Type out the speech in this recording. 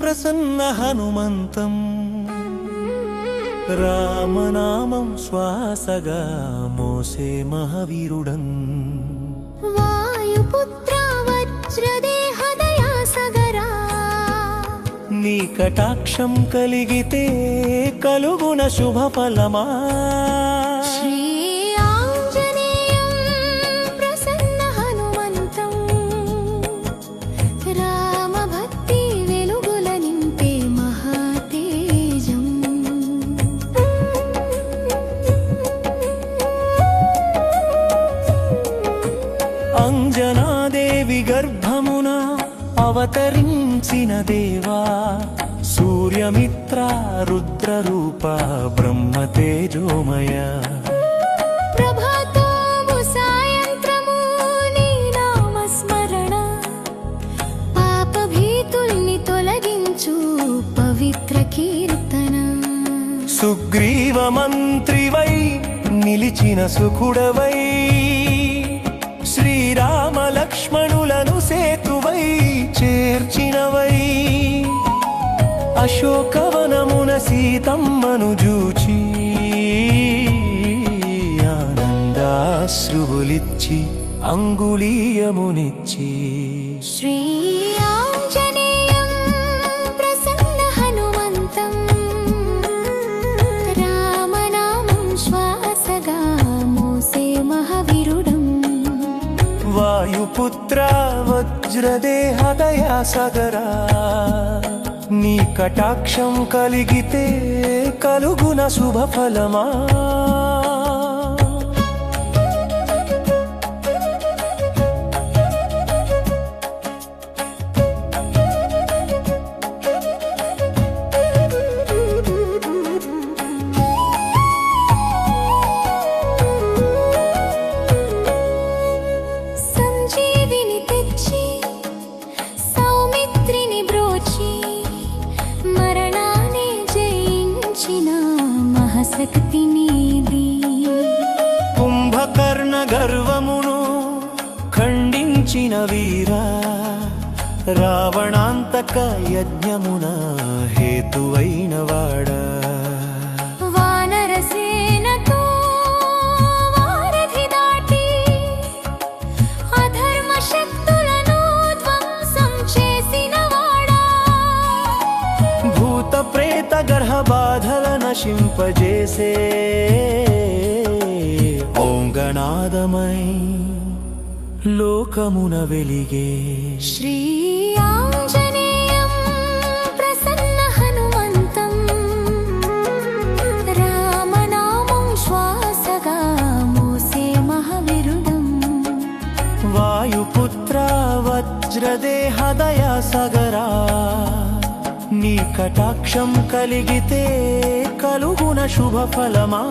ప్రసన్న హనుమంతం. రామనామం శ్వాసగా మోసే మహావీరుడం వాయుపుత్ర వజ్రదేహదయా సగరా. నీ కటాక్షం కలిగితే కలుగున శుభ అవతరించిన దేవా సూర్యమిత్ర రుద్ర రూప బ్రహ్మ తేజోమయ. ప్రభాతోము సాయంత్రము నీ నామస్మరణ. పాపభీతుల్ని తొలగించు పవిత్ర కీర్తన. సుగ్రీవ మంత్రివై నిలిచిన సుఖుడవై. అశోకవనమున సీతమ్మను జూచి ఆనందాశ్రువులిచ్చి అంగుళీయమునిచ్చి. శ్రీ ఆంజనేయం ప్రసన్న హనుమంతం నీ కటాక్షం కలిగితే కలుగున శుభఫలమా? దక్షిణ మహాశక్తి నీది కుంభకర్ణ గర్వమును ఖండించిన వీరా రావణాంతక యజ్ఞమున హేతువైన వాడా. గర్హ బాధల నశింపజేసే ఓం గణాదమై లోకమున వెలిగే శ్రీ ఆంజనేయం ప్రసన్న హనుమంతం నీ కటాక్షం కలిగితే కలుగున శుభఫలమా?